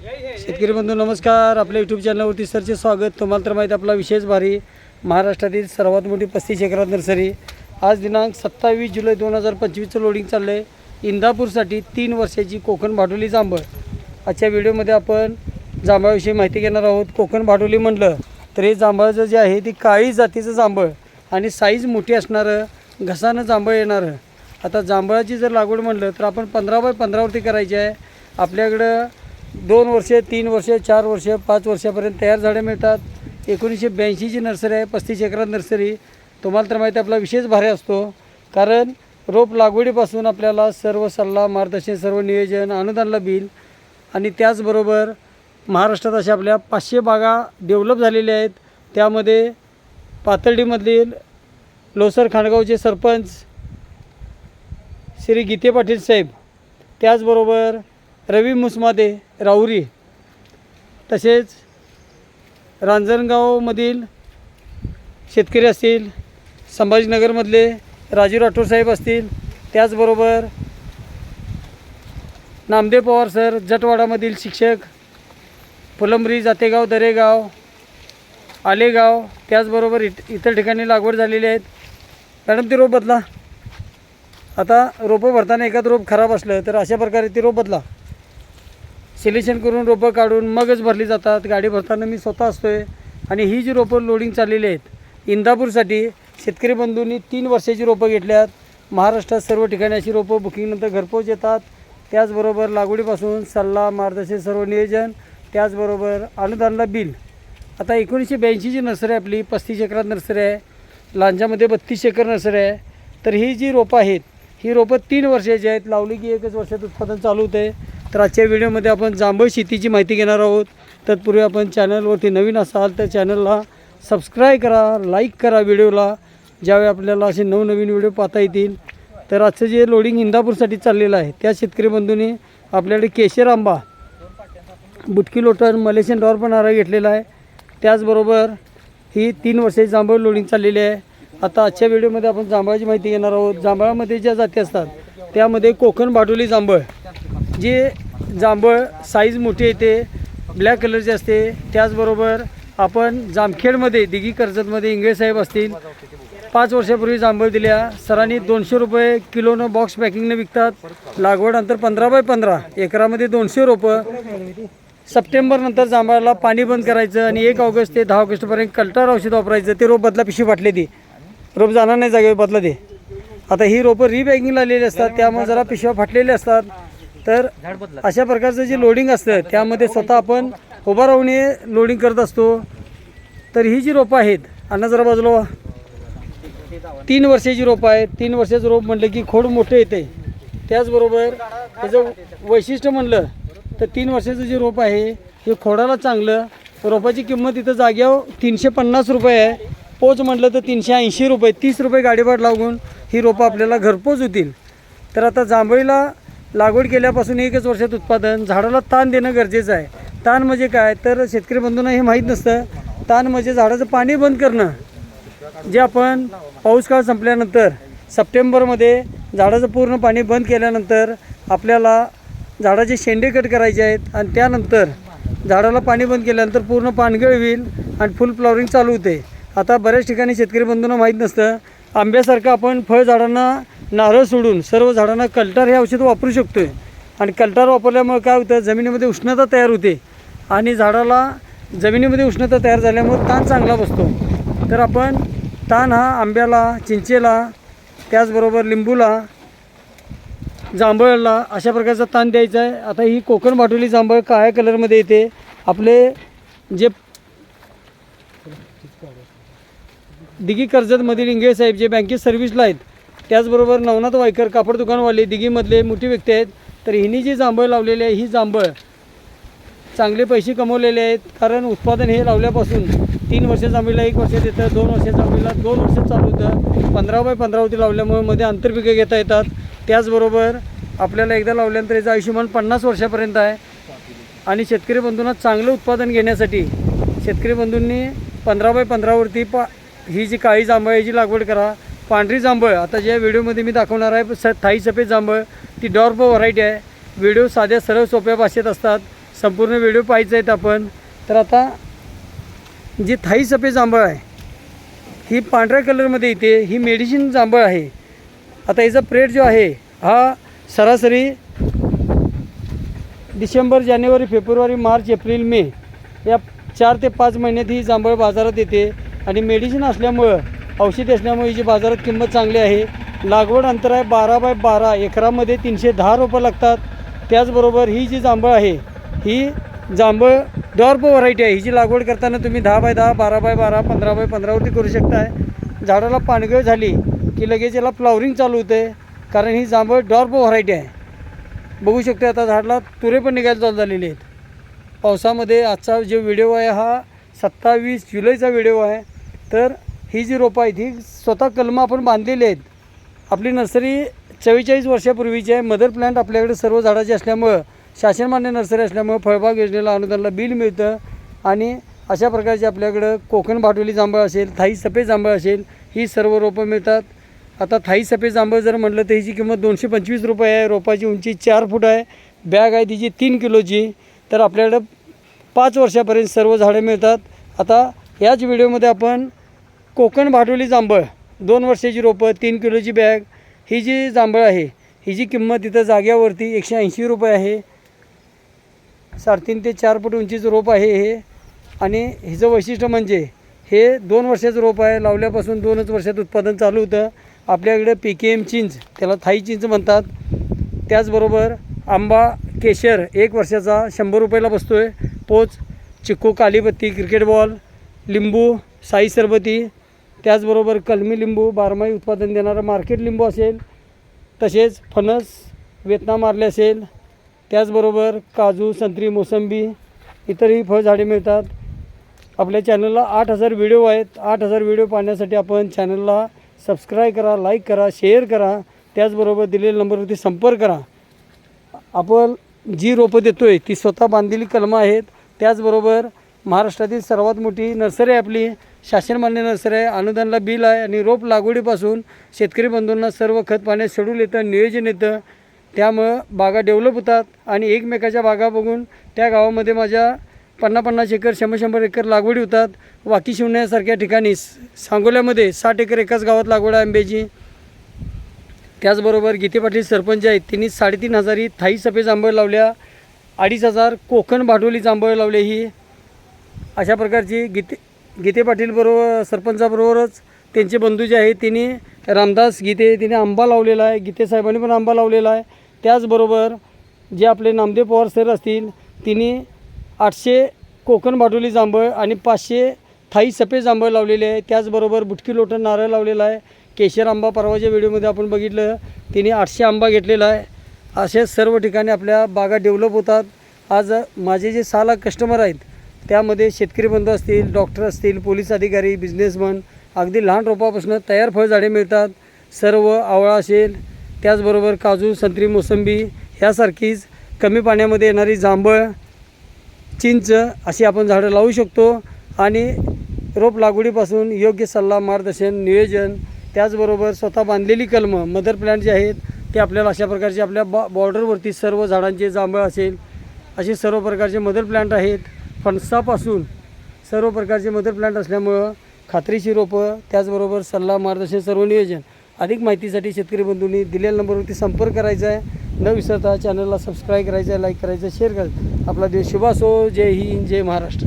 शेतकरी बंधू नमस्कार. आपल्या यूट्यूब चॅनलवरती सरचे स्वागत. तुम्हाला तर माहीत आपला विशेष भारी महाराष्ट्रातील सर्वात मोठी पस्तीस एकरात नर्सरी. आज दिनांक सत्तावीस जुलै दोन हजार पंचवीसचं लोडिंग चाललं आहे इंदापूरसाठी तीन वर्षाची कोकण भाडोली जांभळ. आजच्या व्हिडिओमध्ये आपण जांभळाविषयी माहिती घेणार आहोत. कोकण भाडोली म्हटलं तर हे जांभळाचं जे आहे ती काळी जातीचं जांभळ आणि साईज मोठी असणारं घसानं जांभळ येणारं. आता जांभळाची जर लागवड म्हटलं तर आपण पंधरा बाय पंधरावरती करायची आहे. आपल्याकडं दोन वर्षे तीन वर्षे चार वर्षे पाच वर्षापर्यंत तयार झाडे मिळतात. एकोणीसशे ब्याऐंशीची नर्सरी आहे पस्तीस एकरात नर्सरी. तुम्हाला तर माहिती आहे, आपला विशेष भारी असतो. कारण रोप लागवडीपासून आपल्याला सर्व सल्ला मार्गदर्शन सर्व नियोजन अनुदानला बिल आणि त्याचबरोबर महाराष्ट्रात अशा आपल्या पाचशे बागा डेव्हलप झालेल्या आहेत. त्यामध्ये पातर्डीमधील लोसर खाणगावचे सरपंच श्री गीते पाटील साहेब. त्याचबरोबर रवी मुसमादे राऊरी तसेच रांजणगावमधील शेतकरी असतील संभाजीनगरमधले राजू राठोड साहेब असतील त्याचबरोबर नामदेव पवार सर जटवाडामधील शिक्षक फुलंब्री जातेगाव दरेगाव आलेगाव त्याचबरोबर इत इतर ठिकाणी लागवड झालेली आहेत. मॅडम ती रोप बदला. आता रोपं भरताना एखादं रोप खराब असलं तर अशा प्रकारे ती रोप बदला. सिलेक्शन करून रोपं काढून मगच भरली जातात. गाडी भरताना मी स्वतः असतो आहे आणि ही जी रोपं लोडिंग चाललेली आहेत इंदापूरसाठी शेतकरी बंधूंनी तीन वर्षाची रोपं घेतल्यात. महाराष्ट्रात सर्व ठिकाणी अशी रोपं बुकिंगनंतर घरपोच येतात. त्याचबरोबर लागवडीपासून सल्ला मार्गदर्शन सर्व नियोजन त्याचबरोबर अनुदानला बिल. आता एकोणीसशे ब्याऐंशीची नर्सरी आहे आपली पस्तीस एकरात नर्सरी आहे. लांजामध्ये बत्तीस एकर नर्सरी आहे. तर ही जी रोपं आहेत ही रोपं तीन वर्षाची आहेत. लावली की एकच वर्षात उत्पादन चालू होते तर आजच्या व्हिडिओमध्ये आपण जांभळ शेतीची माहिती घेणार आहोत. तत्पूर्वी आपण चॅनलवरती नवीन असाल तर चॅनलला सबस्क्राईब करा लाईक करा व्हिडिओला. ज्यावेळी आपल्याला असे नवनवीन व्हिडिओ पाहता येतील. तर आजचं जे लोडिंग इंदापूरसाठी चाललेलं आहे त्या शेतकरी बंधूंनी आपल्याकडे केशर आंबा बुटकी लोटन मलेशियन डॉर पण आरा घेतलेला आहे. त्याचबरोबर ही तीन वर्षाची जांभळ लोडिंग चाललेली आहे. आता आजच्या व्हिडिओमध्ये आपण जांभळाची माहिती घेणार आहोत. जांभळामध्ये ज्या जाती असतात त्यामध्ये कोकण बाटोली जांभळ. जे जांभळ साईज मोठी येते ब्लॅक कलरचे असते. त्याचबरोबर आपण जामखेडमध्ये दिघी कर्जतमध्ये इंगळेसाहेब असतील. पाच वर्षापूर्वी जांभळ दिल्या. सरांनी दोनशे रुपये किलोनं बॉक्स पॅकिंगनं विकतात. लागवड अंतर पंधरा बाय पंधरा एकरामध्ये दोनशे रोपं. सप्टेंबरनंतर जांभळाला पाणी बंद करायचं आणि एक ऑगस्ट ते दहा ऑगस्टपर्यंत कल्टार औषध वापरायचं. ते रोप बदला पिशवी फाटले ती रोप जाणार नाही जागेवर बदला ते आता ही रोपं रिपॅकिंगला आलेली असतात. त्यामुळे जरा पिशव्या फाटलेल्या असतात. तर अशा प्रकारचं जे लोडिंग असतं त्यामध्ये स्वतः आपण उभा राहून हे लोडिंग करत असतो. तर ही जी रोपं आहेत अण्णा जरा बाजूला. तीन वर्षाची रोपं आहेत. तीन वर्षाचं रोप म्हटलं की खोड मोठं येते. त्याचबरोबर त्याचं वैशिष्ट्य म्हणलं तर तीन वर्षाचं जे रोप आहे हे खोडाला चांगलं. रोपाची किंमत इथं जाग्यावर तीनशे पन्नास रुपये आहे. पोच म्हटलं तर तीनशे ऐंशी रुपये. तीस रुपये गाडीभाड लागून ही रोपं आपल्याला घरपोच होतील. तर आता जांभळीला लागवड केल्यापासून एकच वर्षात उत्पादन झाडाला ताण देणं गरजेचं आहे. ताण म्हणजे काय? तर शेतकरी बंधूंना हे माहीत नसतं. ताण म्हणजे झाडाचं पाणी बंद करणं. जे आपण पाऊस काळ संपल्यानंतर सप्टेंबरमध्ये झाडाचं पूर्ण पाणी बंद केल्यानंतर आपल्याला झाडाचे शेंडे कट करायचे आहेत आणि त्यानंतर झाडाला पाणी बंद केल्यानंतर पूर्ण पानगळ होईल आणि फुल फ्लॉवरिंग चालू होते. आता बऱ्याच ठिकाणी शेतकरी बंधूंना माहीत नसतं. आंब्यासारखं आपण फळ झाडांना नारळ सोडून सर्व झाडांना कल्टार हे औषध वापरू शकतो आहे आणि कल्टार वापरल्यामुळे काय होतं? जमिनीमध्ये उष्णता तयार होते. आणि झाडाला जमिनीमध्ये उष्णता तयार झाल्यामुळे ताण चांगला बसतो. तर आपण ताण हा आंब्याला चिंचेला त्याचबरोबर लिंबूला जांभळला अशा प्रकारचा ताण द्यायचा आहे. आता ही कोकण बाटुली जांभळ काळ्या कलरमध्ये येते. आपले जे दिघी कर्जतमधील इंगळे साहेब जे बँकेत सर्व्हिसला आहेत त्याचबरोबर नवनाथ वायकर कापड दुकानवाले दिघीमधले मोठी व्यक्ती आहेत. तर हिनी जी जांभळ लावलेली आहे ही जांभळ चांगले पैसे कमवलेले आहेत. कारण उत्पादन हे लावल्यापासून तीन वर्ष जांभळीला एक वर्ष देतं दोन वर्ष जांभळीला दोन वर्ष चालू होतं. पंधरा बाय पंधरावरती लावल्यामुळे मध्ये आंतरपिकं घेता येतात. त्याचबरोबर आपल्याला एकदा लावल्यानंतर याचं आयुष्यमान पन्नास वर्षापर्यंत आहे. आणि शेतकरी बंधूंना चांगलं उत्पादन घेण्यासाठी शेतकरी बंधूंनी पंधरा बाय पंधरावरती पा ही जी काळी जांभळ जी लागवड करा. पांढरी जांभळ. आता ज्या व्हिडिओमध्ये मी दाखवणार आहे स थाई सफेद जांभळ ती डॉर्प व्हरायटी आहे. व्हिडिओ साध्या सरळ सोप्या भाषेत असतात. संपूर्ण व्हिडिओ पाहायचे आहेत आपण. तर आता जी थाई सफेद जांभळ आहे ही पांढऱ्या कलरमध्ये येते. ही मेडिसिन जांभळ आहे. आता याचा प्रेट जो आहे हा सरासरी डिसेंबर जानेवारी फेब्रुवारी मार्च एप्रिल मे या चार ते पाच महिन्यात ही जांभळ बाजारात येते. आणि मेडिसिन असल्यामुळं औषधी असल्यामुळे हिची बाजारात किंमत चांगली आहे. लागवड अंतर आहे बारा बाय बारा एकरामध्ये तीनशे दहा रोपं लागतात. त्याचबरोबर ही जी जांभळ आहे ही जांभळ डॉर्प व्हरायटी आहे. हिची लागवड करताना तुम्ही दहा बाय दहा बारा बाय बारा पंधरा बाय पंधरावरती करू शकताय. झाडाला पानगळ झाली की लगेच याला फ्लॉवरिंग चालू होते कारण ही जांभळ डॉर्प व्हरायटी आहे. बघू शकतो आता झाडाला तुरे पण निघायला चालू झालेले आहेत. पावसामध्ये आजचा जो व्हिडिओ आहे हा सत्तावीस जुलैचा व्हिडिओ आहे. तर ही जी रोपं आहेत ही स्वतः कलमं आपण बांधलेली आहेत आपली नर्सरी चव्वेचाळीस वर्षापूर्वीची आहे. मदर प्लांट आपल्याकडे सर्व झाडाची असल्यामुळं शासनमान्य नर्सरी असल्यामुळं फळबाग योजनेला अनुदानला बिल मिळतं. आणि अशा प्रकारचे आपल्याकडं कोकण भाटोली जांभळ असेल थाई सफेद जांभळ असेल ही सर्व रोपं मिळतात. आता थाई सफेद जांभळ जर म्हटलं तर हिची किंमत दोनशे पंचवीस रुपये आहे. रोपाची उंची चार फूट आहे. बॅग आहे तिची तीन किलोची. तर आपल्याकडं पाच वर्षापर्यंत सर्व झाडं मिळतात. आता याच व्हिडिओमध्ये आपण कोकण भाटोली जांभळ. दोन वर्षाची रोपं तीन किलोची बॅग. ही जी जांभळ आहे हिची किंमत इथं जाग्यावरती एकशे ऐंशी रुपये आहे. साडेतीन ते चार फूट उंचीचं रोप आहे हे. आणि हिचं वैशिष्ट्य म्हणजे हे दोन वर्षाचं रोप आहे. लावल्यापासून दोनच वर्षात उत्पादन चालू होतं. आपल्याकडे पी के एम चिंच त्याला थाई चिंच म्हणतात. त्याचबरोबर आंबा केशर एक वर्षाचा शंभर रुपयाला बसतो आहे पोच चिक्कू कालीपत्ती क्रिकेट बॉल लिंबू साई सरबती त्याचबरोबर कलमी लिंबू बारमाही उत्पादन देणारा मार्केट लिंबू असेल तसेच फणस वेतना मारले असेल त्याचबरोबर काजू संत्री मोसंबी इतरही फळझाडे मिळतात. आपल्या चॅनलला आठ हजार व्हिडिओ आहेत. आठ हजार व्हिडिओ पाहण्यासाठी आपण चॅनलला सबस्क्राईब करा लाईक करा शेअर करा. त्याचबरोबर दिलेल्या नंबरवरती संपर्क करा. आपण जी रोपं देतो आहे ती स्वतः बांधलेली कलमं आहेत. त्याचबरोबर महाराष्ट्रातील सर्वात मोठी नर्सरी आहे शासन शासनमान्य नसर आहे अनुदानला बिल आहे आणि रोप लागवडीपासून शेतकरी बंधूंना सर्व खत पाण्यात शेड्यूल येतं नियोजन येतं. त्यामुळं बागा डेव्हलप होतात आणि एकमेकाच्या बागा बघून त्या गावामध्ये माझ्या पन्नास पन्नास एकर शंभर शंभर एकर लागवडी होतात. वाकी शिवण्यासारख्या ठिकाणी सांगोल्यामध्ये साठ एकर एकाच गावात लागवड आहे आंब्याची. त्याचबरोबर गीते पाटील सरपंच आहेत त्यांनी साडेतीन हजारी थाई सफेद जांभळ लावल्या अडीच हजार कोकण भाडोली जांभळ लावले ही. अशा प्रकारची गीते गीते पाटील बरोबर सरपंचाबरोबरच त्यांचे बंधू जे आहेत त्यांनी रामदास गीते तिने आंबा लावलेला आहे गीते साहेबांनी पण आंबा लावलेला आहे. त्याचबरोबर जे आपले नामदेव पवार सर असतील तिने आठशे कोकण भाडोली जांभळ आणि पाचशे थाई सफेद जांभळ लावलेले आहे. त्याचबरोबर बुटकी लोटण नारळ लावलेला आहे. केशर आंबा परवाच्या व्हिडिओमध्ये आपण बघितलं तिने आठशे आंबा घेतलेला आहे. असे सर्व ठिकाणी आपल्या बागा डेव्हलप होतात. आज माझे जे सहा लाख कस्टमर आहेत त्यामध्ये शेतकरी बंधू असतील डॉक्टर असतील पोलीस अधिकारी बिझनेसमन अगदी लहान रोपापासून तयार फळझाडे मिळतात. सर्व आवळा असेल त्याचबरोबर काजू संत्री मोसंबी ह्यासारखीच कमी पाण्यामध्ये येणारी जांभळ चिंच अशी आपण झाडं लावू शकतो. आणि रोप लागवडीपासून योग्य सल्ला मार्गदर्शन नियोजन त्याचबरोबर स्वतः बांधलेली कलमं मदर प्लॅन्ट जे आहेत ते आपल्याला अशा प्रकारचे आपल्या बॉ बॉर्डरवरती सर्व झाडांचे जांभळ असेल असे सर्व प्रकारचे मदर प्लॅन्ट आहेत. फणसापासून सर्व प्रकारचे मदर प्लांट असल्यामुळं खात्रीची रोपं त्याचबरोबर सल्ला मार्गदर्शन सर्व नियोजन. अधिक माहितीसाठी शेतकरी बंधूंनी दिलेल्या नंबरवरती संपर्क करायचा आहे. न विसरता चॅनलला सबस्क्राईब करायचं आहे लाईक करायचं शेअर करायचं. आपला देश शुभ असो. जय हिंद जय महाराष्ट्र.